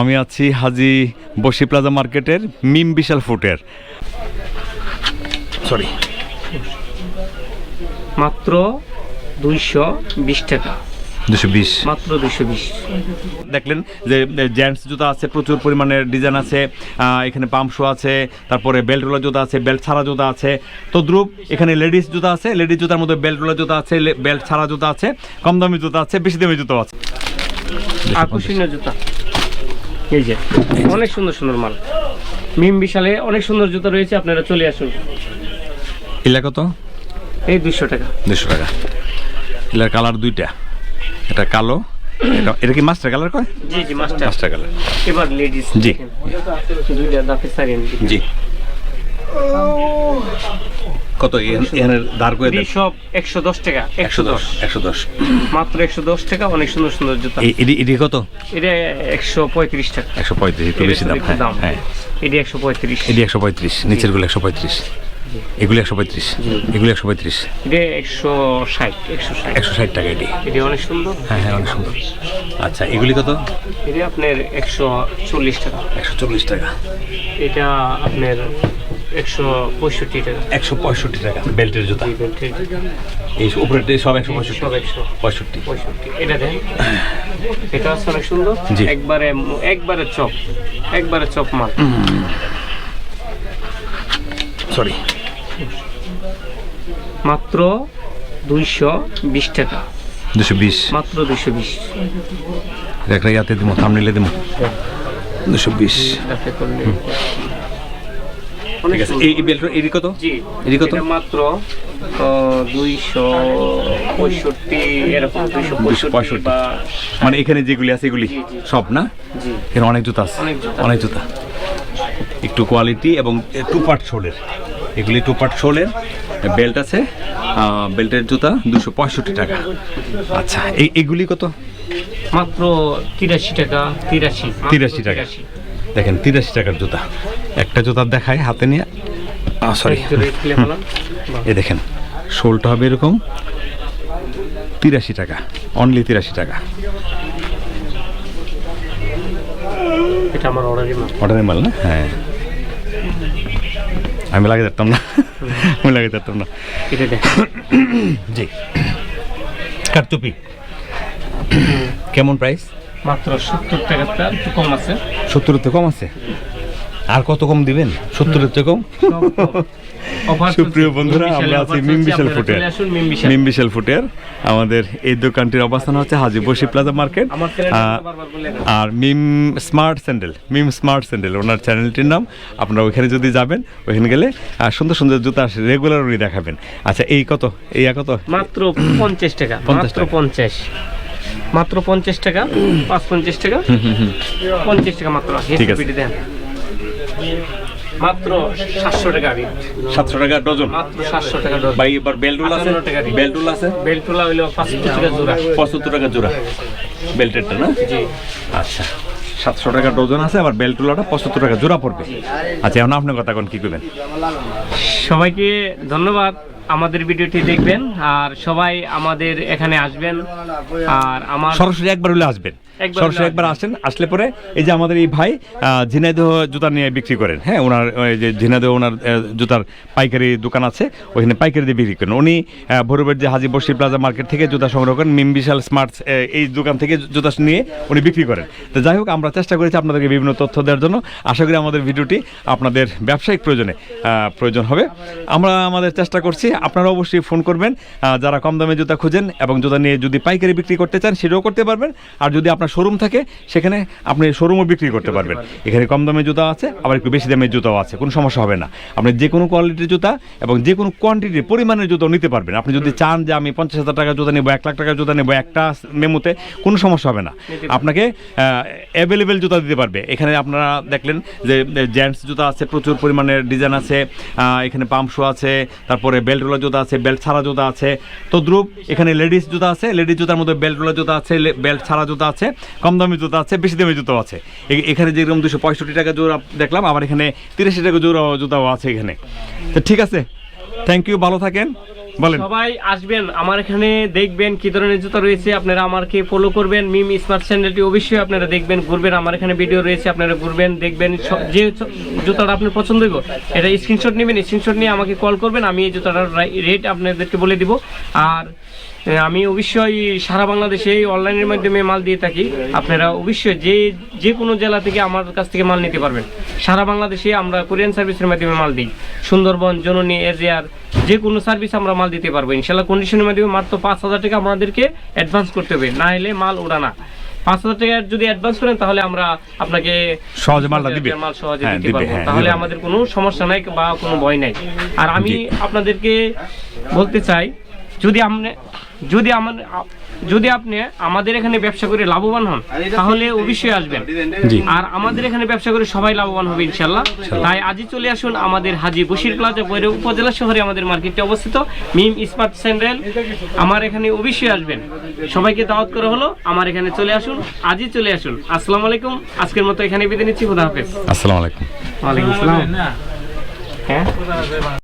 আমি আছি হাজি বসি প্লাজা মার্কেটের মিম বিশাল ফুটের। সরি মাত্র দুইশো বিশ টাকা। দুশো বিশ। মাত্র দুইশো বিশ। দেখলেন যে জেন্টস জুতা আছে প্রচুর পরিমাণের ডিজাইন আছে এখানে পাম্প শু আছে তারপরে বেল্টওয়ালা জুতা আছে বেল্ট ছাড়া জুতা আছে। তো দ্রুপ এখানে লেডিস জুতা আছে লেডিস জুতার মধ্যে বেল্টওয়ালা জুতা আছে বেল্ট ছাড়া জুতা আছে কম দামি জুতা আছে বেশি দামি জুতো আছে। আকর্ষণীয় জুতা। এই যে অনেক সুন্দর সুন্দর মাল। মিম বিশালে অনেক সুন্দর জুতা রয়েছে আপনারা চলে আসুন। এলা কত? এই দুইশো টাকা। দুশো টাকা। এলার কালার দুইটা। এটা কালো এটা এটা কি মাস্টার কালার কয়? জি জি মাস্টার। Master colour. এবার লেডিস জি। দুইটা দাঁতে সারিয়ে জি। কত এখানে- দাঁড় করে সব একশো দশ টাকা একশো দশ। একশো দশ মাত্র একশো দশ টাকা অনেক সুন্দর সুন্দর জুতা। এটি কত? এটা একশো পঁয়ত্রিশ টাকা। একশো পঁয়ত্রিশ একটু বেশি দাম হ্যাঁ হ্যাঁ। এটি একশো পঁয়ত্রিশ। এটি একশো পঁয়ত্রিশ নিচেরগুলো একশো পঁয়ত্রিশ। এগুলো একশো পঁয়ত্রিশ এগুলো একশো পঁয়ত্রিশ। এটা একশো ষাট একশো ষাট। একশো ষাট টাকা এটি। এটি অনেক সুন্দর। হ্যাঁ হ্যাঁ অনেক সুন্দর। আচ্ছা এগুলি কত? এটা আপনার একশো চল্লিশ টাকা। একশো চল্লিশ টাকা। এটা আপনার একশো পঁয়ষট্টি টাকা। একশো পঁয়ষট্টি টাকা বেল্টের জুতা। বেল্টের এই উপরে সব একশো পঁয়ষট্টি। সব একশো পঁয়ষট্টি। পঁয়ষট্টি। এটা দেন। এটা হচ্ছে অনেক সুন্দর। একবারে একবারে চপ। একবারে চপ মাল। সরি মাত্র দুইশো বিশ টাকা। দুশো বিশ। মাত্র দুইশো বিশ। একটা ইয়াতে দিব থামনিলে দিব দুশো বিশ। ঠিক আছে। এই বেল্ট এটি কত জি। কত? মাত্র দুইশো পঁয়ষট্টি এরকম দুইশো পঁয়ষট্টি পঁয়ষট্টি। মানে এখানে যেগুলি আছে এগুলি। সব না? এখানে অনেক জুতা আছে। অনেক জুতা। একটু কোয়ালিটি এবং টু পার্ট শোলের এগুলি টু পার্ট শোলের বেল্ট আছে বেল্টের জুতা দুশো পঁয়ষট্টি টাকা। আচ্ছা এই এগুলি কত? মাত্র তিরাশি টাকা তিরাশি তিরাশি টাকা। দেখেন তিরাশি টাকার জুতা। একটা জুতা দেখায় হাতে নিয়ে। সরি। এ দেখেন শোলটা হবে এরকম। তিরাশি টাকা অনলি তিরাশি টাকা। এটা আমার অর্ডারই মাল। অর্ডারের মাল না? হ্যাঁ। আমি লাগিয়ে দিতাম না। আমি লাগিয়ে দিতাম না। জি। কারচুপি। কেমন প্রাইস মাত্র সত্তর টাকাটা একটু কম আছে। সত্তরের থেকে কম আছে? আর কত কম দিবেন? সত্তরের থেকে কম? সুপ্রিয় বন্ধুরা আমরা আছি মিম বিশাল ফুটের মিম বিশাল ফুটের আমাদের এই দোকানটির অবস্থান হচ্ছে হাজি বসি প্লাজা মার্কেট। আর Mim smart sandal Mim smart sandal ওনার চ্যানেলটির নাম আপনারা ওইখানে যদি যাবেন ওইখানে গেলে সুন্দর সুন্দর জুতা রেগুলার উনি দেখাবেন। আচ্ছা এই কত? এই কত? মাত্র পঞ্চাশ টাকা 50 মাত্র টাকা। পঞ্চাশ। মাত্র পঞ্চাশ টাকা পাঁচ পঞ্চাশ টাকা পঞ্চাশ টাকা মাত্র। ঠিক আছে। হেসপিটি দেন। মাত্র সাতশো টাকা রেট সাতশো টাকা ডজন? মাত্র সাতশো টাকা ডজন। ভাই এবার বেলটুল আছে? 58 টাকা দিন। বেলটুল আছে? বেলটুলা হইল পাঁচশো টাকা জোড়া। পঁচাত্তর টাকা জোড়া। না? জি। আচ্ছা। সাতশো টাকা ডজন আছে আবার বেলটুলাটা পঁচাত্তর টাকা জোড়া পড়বে। আচ্ছা এখন আপনার কথা কোন কি করবেন সবাইকে ধন্যবাদ। আমাদের ভিডিওটি দেখবেন আর সবাই আমাদের এখানে আসবেন আর আমার সরাসরি একবার হলে আসবেন। সরাসরি একবার আসেন আসলে পরে এই যে আমাদের এই ভাই ঝিনাইদহ জুতা নিয়ে বিক্রি করেন। হ্যাঁ ওনার যে ঝিনাইদহ ওনার জুতার পাইকারি দোকান আছে ওইখানে পাইকারি দিয়ে বিক্রি করেন। উনি ভৈরবের যে হাজি বসির প্লাজা মার্কেট থেকে জুতা সংগ্রহ করেন মিম বিশাল স্মার্ট এই দোকান থেকে জুতা নিয়ে উনি বিক্রি করেন। তো যাই হোক আমরা চেষ্টা করেছি আপনাদেরকে বিভিন্ন তথ্য দেওয়ার জন্য। আশা করি আমাদের ভিডিওটি আপনাদের ব্যবসায়িক প্রয়োজনে আহ, প্রয়োজন হবে। আমরা আমাদের চেষ্টা করছি আপনারা অবশ্যই ফোন করবেন যারা কম দামে জুতা খুঁজেন এবং জুতা নিয়ে যদি পাইকারি বিক্রি করতে চান সেটাও করতে পারবেন। আর যদি আপনার শোরুম থাকে সেখানে আপনি শোরুমও বিক্রি করতে পারবেন। এখানে কম দামে জুতা আছে আবার একটু বেশি দামের জুতাও আছে কোনো সমস্যা হবে না। আপনি যে কোনো কোয়ালিটির জুতা এবং যে কোনো কোয়ান্টিটির পরিমাণের জুতাও নিতে পারবেন। আপনি যদি চান যে আমি পঞ্চাশ হাজার টাকার জুতা নেব এক লাখ টাকার জুতা নেব একটা মেমোতে কোনো সমস্যা হবে না। আপনাকে অ্যাভেলেবেল জুতা দিতে পারবে। এখানে আপনারা দেখলেন যে জেন্টস জুতা আছে প্রচুর পরিমাণের ডিজাইন আছে এখানে পাম্প শু আছে তারপরে বেল্টওয়ালা জুতা আছে বেল্ট ছাড়া জুতা আছে। তদ্রুপ এখানে লেডিস জুতা আছে লেডিস জুতার মধ্যে বেল্টওয়ালা জুতা আছে বেল্ট ছাড়া জুতা আছে কম দামি জুতা আছে, বেশি দামি জুতো আছে। এখানে যেরকম দুশো পঁয়ষট্টি টাকা জোড়া দেখলাম, আবার এখানে তিরাশি টাকা জোড়া জুতাও আছে এখানে। তো ঠিক আছে। থ্যাংক ইউ ভালো থাকেন। বলেন। সবাই আসবেন আমার এখানে দেখবেন কি ধরনের জুতা রয়েছে আপনারা আমাকে ফলো করবেন মিম স্মার্ট চ্যানেলটি অবশ্যই আপনারা দেখবেন ঘুরবেন আমার এখানে ভিডিও রয়েছে আপনারা ঘুরবেন দেখবেন যে জুতোটা আপনার পছন্দ হইব এটা স্ক্রিনশট নেবেন স্ক্রিনশট নিয়ে আমাকে কল করবেন আমি এই জুতাটার রেট আপনাদেরকে বলে দিব। আর আমি অবশ্যই সারা বাংলাদেশে অনলাইনের মাধ্যমে মাল দিয়ে থাকি। আপনারা অবশ্যই যে যে কোনো জেলা থেকে আমার কাছ থেকে মাল নিতে পারবেন। সারা বাংলাদেশে আমরা কোরিয়ান সার্ভিসের মাধ্যমে মাল দিই। সুন্দরবন জননী এজিয়ার যে কোনো সার্ভিস আমরা মাল দিতে পারব। ইনশাল্লাহ কন্ডিশনের মাধ্যমে মাত্র পাঁচ হাজার টাকা আমাদেরকে অ্যাডভান্স করতে হবে। না হলে মাল ওড়া না। পাঁচ হাজার টাকা যদি অ্যাডভান্স করেন তাহলে আমরা আপনাকে সহজে মালটা দিবে। মাল সহজে হ্যাঁ, দিতে পারব। হ্যাঁ, তাহলে আমাদের কোনো সমস্যা নাই বা কোনো ভয় নাই। আর আমি আপনাদেরকে বলতে চাই যদি আপনি যদি আমার যদি আপনি আমাদের এখানে ব্যবসা করে লাভবান হন তাহলে অবশ্যই আসবেন। আর আমাদের এখানে ব্যবসা করে সবাই লাভবান হবে ইনশাল্লাহ তাই আজই চলে আসুন আমাদের হাজি বশির প্লাজা বৈরব উপজেলা শহরে আমাদের মার্কেটটি অবস্থিত মিম ইস্পাত স্যান্ডেল। আমার এখানে অবশ্যই আসবেন। সবাইকে দাওয়াত করা হলো আমার এখানে চলে আসুন আজই চলে আসুন। আসসালামু আলাইকুম আজকের মতো এখানে বিদায় নিচ্ছি খুদা হাফেজ। আসসালামু আলাইকুম। ওয়ালাইকুম আসসালাম। হ্যাঁ?